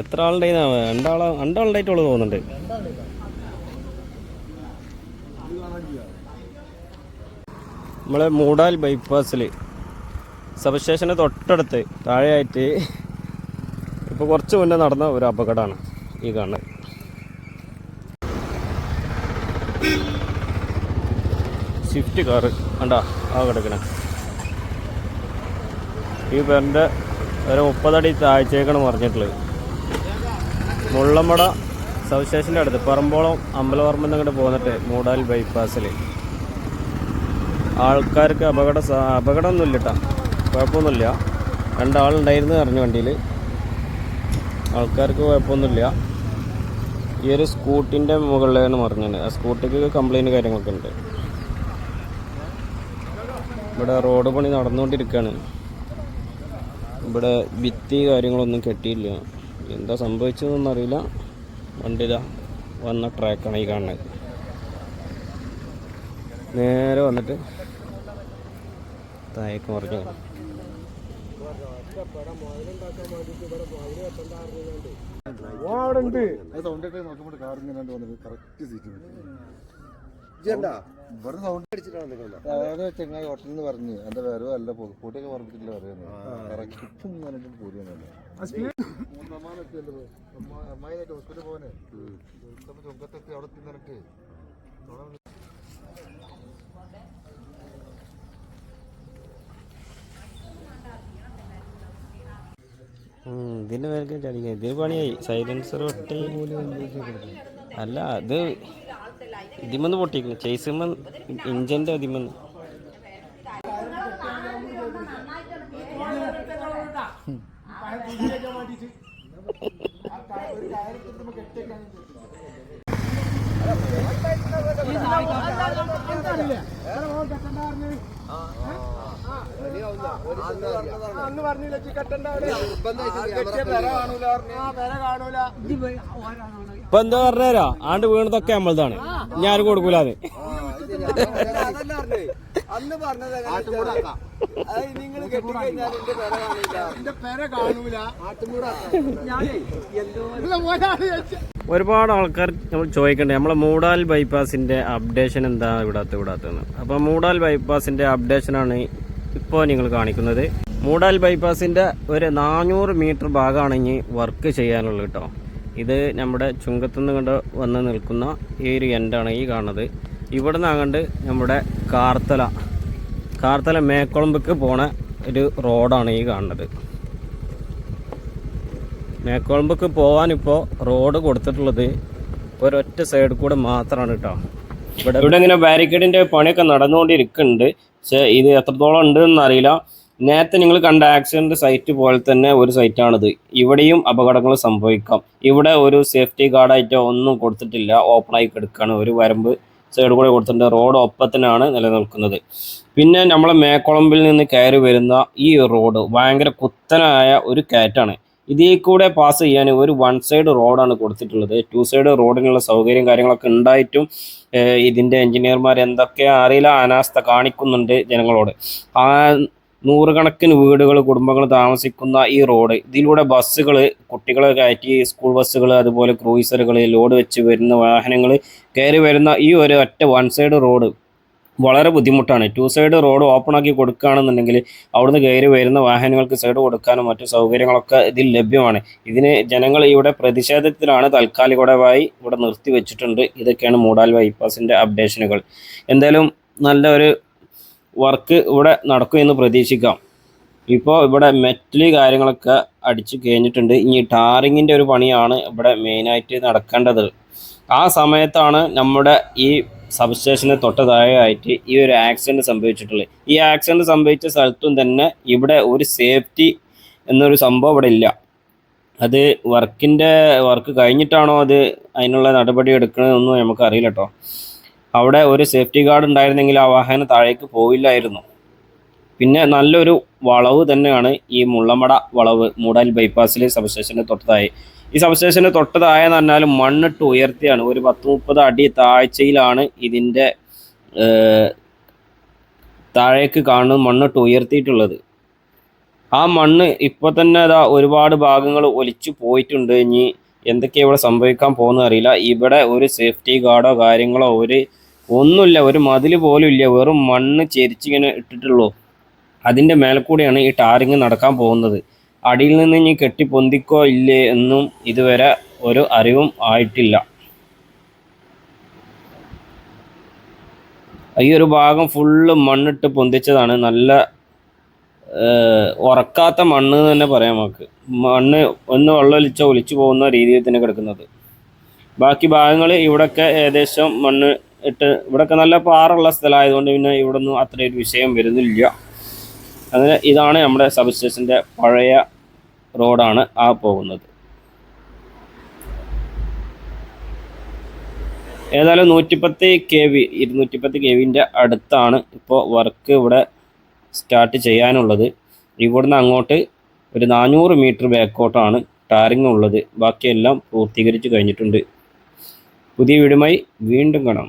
എത്ര ആളുടെ രണ്ടാളെ രണ്ടാളുണ്ടായിട്ടുള്ളൂ തോന്നുന്നുണ്ട്. നമ്മളെ മൂടാൽ ബൈപ്പാസിൽ സബ്സ്റ്റേഷന് തൊട്ടടുത്ത് താഴെയായിട്ട് ഇപ്പോൾ കുറച്ച് മുന്നേ നടന്ന ഒരു അപകടമാണ് ഈ കാണുന്നത് സ്വിഫ്റ്റ് കാറ് കണ്ടാ ആ കിടക്കണ. ഈ പേരിന്റെ ഒരു മുപ്പതടി താഴ്ചയൊക്കെയാണ് പറഞ്ഞിട്ടുള്ളത് മുള്ളമ്പട സബ്സ്റ്റേഷന്റെ അടുത്ത് പറമ്പോളം അമ്പലവർമ്മ എന്നങ്ങോട്ട് പോന്നിട്ട് മൂടാൽ ബൈപ്പാസിൽ ആൾക്കാർക്ക് അപകട അപകടമൊന്നുമില്ല കേട്ടോ കുഴപ്പമൊന്നുമില്ല. രണ്ടാളുണ്ടായിരുന്നു അറിഞ്ഞ വണ്ടിയിൽ ആൾക്കാർക്ക് കുഴപ്പമൊന്നുമില്ല. ഈ ഒരു സ്കൂട്ടിന്റെ മുകളിലാണ് മറിഞ്ഞത്. ആ സ്കൂട്ടിക്ക് കംപ്ലൈന്റ് കാര്യങ്ങളൊക്കെ ഉണ്ട്. ഇവിടെ റോഡ് പണി നടന്നുകൊണ്ടിരിക്കുകയാണ്. ഇവിടെ ഭിത്തി കാര്യങ്ങളൊന്നും കെട്ടിയില്ല. എന്താ സംഭവിച്ചതെന്നൊന്നും അറിയില്ല. വണ്ടി വന്ന ട്രാക്കാണ് ഈ കാണുന്നത്. നേരെ വന്നിട്ട് താഴേക്ക് മറിഞ്ഞു. അതായത് ചെങ്ങായി ഹോട്ടലിൽ നിന്ന് പറഞ്ഞു എന്റെ വരവ് അല്ല കൂട്ടിയൊക്കെ പറഞ്ഞിട്ടില്ല പറയുന്നത് കറക്റ്റ് ഇപ്പം പോരുന്നല്ലേ അമ്മായിനായിട്ട് ഇതിന്റെ പേർക്ക് ചടിക്കുക ഇതിന് പണിയായി സൈലൻസർ പൊട്ടി അല്ല അത് ഇതിമെന്ന് പൊട്ടിക്കുന്നു പറഞ്ഞില്ല ഇപ്പൊ എന്താ ആണ്ട് വീണതൊക്കെ നമ്മളതാണ്. ഞാൻ കൊടുക്കൂലാന്ന്. അന്ന് പറഞ്ഞത് നിങ്ങൾ കെട്ടിക്കഴിഞ്ഞാൽ എന്റെ പെര കാണില്ല. ഞാനേ എന്തോ ഒരുപാട് ആൾക്കാർ നമ്മൾ ചോദിക്കണ്ടേ നമ്മളെ മൂടാൽ ബൈപ്പാസിന്റെ അപ്ഡേഷൻ എന്താ ഇവിടാത്ത ഇവിടത്തെന്ന്? അപ്പോൾ മൂടാൽ ബൈപ്പാസിന്റെ അപ്ഡേഷനാണ് ഇപ്പോൾ നിങ്ങൾ കാണിക്കുന്നത്. മൂടാൽ ബൈപ്പാസിന്റെ ഒരു നാനൂറ് മീറ്റർ ഭാഗമാണ് ഇനി വർക്ക് ചെയ്യാനുള്ളത് കേട്ടോ ഇത് നമ്മുടെ ചുങ്കത്തുനിന്ന് കണ്ട് വന്ന് നിൽക്കുന്ന ഈ ഒരു എൻഡാണ് ഈ കാണുന്നത്. ഇവിടെ നിന്നാകണ്ട് നമ്മുടെ കാർത്തല കാർത്തല മേക്കുളമ്പക്ക് പോണ ഒരു റോഡാണ് ഈ കാണുന്നത്. മേക്കോളമ്പക്ക് പോകാനിപ്പോൾ റോഡ് കൊടുത്തിട്ടുള്ളത് ഒരൊറ്റ സൈഡ് കൂടെ മാത്രമാണ് കേട്ടോ ഇവിടെ ഇവിടെ ഇങ്ങനെ ബാരിക്കേഡിന്റെ പണിയൊക്കെ നടന്നുകൊണ്ടിരിക്കുന്നുണ്ട്. പക്ഷേ ഇത് എത്രത്തോളം ഉണ്ട് എന്നറിയില്ല. നേരത്തെ നിങ്ങൾ കണ്ട ആക്സിഡന്റ് സൈറ്റ് പോലെ തന്നെ ഒരു സൈറ്റാണിത് ഇവിടെയും അപകടങ്ങൾ സംഭവിക്കാം. ഇവിടെ ഒരു സേഫ്റ്റി ഗാർഡായിട്ടോ ഒന്നും കൊടുത്തിട്ടില്ല. ആയി കിടക്കുകയാണ് ഒരു വരമ്പ് സൈഡ് കൂടെ കൊടുത്തിട്ടുണ്ട്. റോഡ് ഒപ്പത്തിനാണ് നിലനിൽക്കുന്നത്. പിന്നെ നമ്മളെ മേക്കുളമ്പിൽ നിന്ന് കയറി വരുന്ന ഈ റോഡ് ഭയങ്കര കുത്തനായ ഒരു കയറ്റാണ്. ഇതിൽ കൂടെ പാസ് ചെയ്യാൻ ഒരു വൺ സൈഡ് റോഡാണ് കൊടുത്തിട്ടുള്ളത്. ടു സൈഡ് റോഡിനുള്ള സൗകര്യം കാര്യങ്ങളൊക്കെ ഉണ്ടായിട്ടും ഇതിന്റെ എഞ്ചിനീയർമാർ എന്തൊക്കെ അറിയില്ല അനാസ്ഥ കാണിക്കുന്നുണ്ട് ജനങ്ങളോട്. നൂറുകണക്കിന് വീടുകൾ കുടുംബങ്ങൾ താമസിക്കുന്ന ഈ റോഡ്. ഇതിലൂടെ ബസ്സുകൾ കുട്ടികളെ കയറ്റി സ്കൂൾ ബസ്സുകൾ അതുപോലെ ക്രൂയിസറുകൾ ലോഡ് വെച്ച് വരുന്ന വാഹനങ്ങൾ കയറി വരുന്ന ഈ ഒരു ഒറ്റ വൺ സൈഡ് റോഡ് വളരെ ബുദ്ധിമുട്ടാണ്. ടു സൈഡ് റോഡ് ഓപ്പൺ ആക്കി കൊടുക്കുകയാണെന്നുണ്ടെങ്കിൽ അവിടുന്ന് കയറി വരുന്ന വാഹനങ്ങൾക്ക് സൈഡ് കൊടുക്കാനും മറ്റു സൗകര്യങ്ങളൊക്കെ ഇതിൽ ലഭ്യമാണ്. ഇതിന് ജനങ്ങൾ ഇവിടെ പ്രതിഷേധത്തിലാണ് താൽക്കാലികമായി ഇവിടെ നിർത്തി വെച്ചിട്ടുണ്ട് ഇതൊക്കെയാണ് മൂടാൽ ബൈപ്പാസിന്റെ അപ്ഡേഷനുകൾ എന്തായാലും നല്ല ഒരു വർക്ക് ഇവിടെ നടക്കും എന്ന് പ്രതീക്ഷിക്കാം. ഇപ്പോൾ ഇവിടെ മെറ്റൽ കാര്യങ്ങളൊക്കെ അടിച്ചു കഴിഞ്ഞിട്ടുണ്ട്. ഇനി ടാറിങ്ങിന്റെ ഒരു പണിയാണ് ഇവിടെ മെയിനായിട്ട് നടക്കേണ്ടത്. ആ സമയത്താണ് നമ്മുടെ ഈ സബ്സ്റ്റേഷന് തൊട്ട് താഴെയായിട്ട് ഈ ഒരു ആക്സിഡന്റ് സംഭവിച്ചിട്ടുള്ളത്. ഈ ആക്സിഡന്റ് സംഭവിച്ച സ്ഥലത്തും തന്നെ ഇവിടെ ഒരു സേഫ്റ്റി എന്നൊരു സംഭവം ഇവിടെ ഇല്ല. അത് വർക്കിന്റെ വർക്ക് കഴിഞ്ഞിട്ടാണോ അത് അതിനുള്ള നടപടി എടുക്കണമെന്നൊന്നും നമുക്കറിയില്ല കേട്ടോ അവിടെ ഒരു സേഫ്റ്റി ഗാർഡ് ഉണ്ടായിരുന്നെങ്കിൽ ആ വാഹനം താഴേക്ക് പോവില്ലായിരുന്നു. പിന്നെ നല്ലൊരു വളവ് തന്നെയാണ് ഈ മുള്ളമട വളവ് മൂടാൽ ബൈപ്പാസിലെ സബ്സ്റ്റേഷന്റെ തൊട്ടതായി. ഈ സബ്സ്റ്റേഷന്റെ തൊട്ടതായെന്ന് പറഞ്ഞാൽ മണ്ണിട്ട് ഉയർത്തിയാണ്. ഒരു പത്ത് മുപ്പത് അടി താഴ്ചയിലാണ് ഇതിന്റെ താഴേക്ക് കാണുന്ന മണ്ണിട്ട് ഉയർത്തിയിട്ടുള്ളത്. ആ മണ്ണ് ഇപ്പോൾ തന്നെ അതാ ഒരുപാട് ഭാഗങ്ങൾ ഒലിച്ചു പോയിട്ടുണ്ട്. ഇനി എന്തൊക്കെയാണ് ഇവിടെ സംഭവിക്കാൻ പോകുന്നത് അറിയില്ല. ഇവിടെ ഒരു സേഫ്റ്റി ഗാർഡോ കാര്യങ്ങളോ ഒരു ഒന്നുമില്ല ഒരു മതിൽ പോലും ഇല്ല. വെറും മണ്ണ് ചെരിച്ചിങ്ങനെ ഇട്ടിട്ടുള്ളൂ. അതിന്റെ മേലെ ഈ ടാറിങ് നടക്കാൻ പോകുന്നത്. അടിയിൽ നിന്ന് ഇനി കെട്ടി പൊന്തിക്കോ ഇല്ലേ എന്നും ഇതുവരെ ഒരു അറിവും ആയിട്ടില്ല. ഈ ഒരു ഭാഗം ഫുള്ള് മണ്ണിട്ട് പൊന്തിച്ചതാണ്. നല്ല ഉറക്കാത്ത മണ്ണ് എന്ന് തന്നെ പറയാം നമുക്ക്. മണ്ണ് ഒന്ന് വെള്ളമൊലിച്ചോ ഒലിച്ച ഒലിച്ചു പോകുന്ന രീതിയിൽ തന്നെ കിടക്കുന്നത്. ബാക്കി ഭാഗങ്ങൾ ഇവിടെയൊക്കെ ഏകദേശം മണ്ണ് ഇട്ട് ഇവിടെയൊക്കെ നല്ല പാറുള്ള സ്ഥലമായതുകൊണ്ട് പിന്നെ ഇവിടെ ഒന്നും അത്ര ഒരു വിഷയം വരുന്നില്ല. അങ്ങനെ ഇതാണ് നമ്മുടെ സബ് സ്റ്റേഷന്റെ പഴയ റോഡാണ് ആ പോകുന്നത്. ഏതായാലും നൂറ്റിപ്പത്ത് കെ വി ഇരുന്നൂറ്റിപ്പത്ത് കെ വിന്റെ അടുത്താണ് ഇപ്പോൾ വർക്ക് ഇവിടെ സ്റ്റാർട്ട് ചെയ്യാനുള്ളത്. ഇവിടുന്ന് അങ്ങോട്ട് ഒരു നാനൂറ് മീറ്റർ ബാക്കോട്ടാണ് ടാറിങ് ഉള്ളത്. ബാക്കിയെല്ലാം പൂർത്തീകരിച്ച് കഴിഞ്ഞിട്ടുണ്ട്. പുതിയ വീടുമായി വീണ്ടും കാണാം.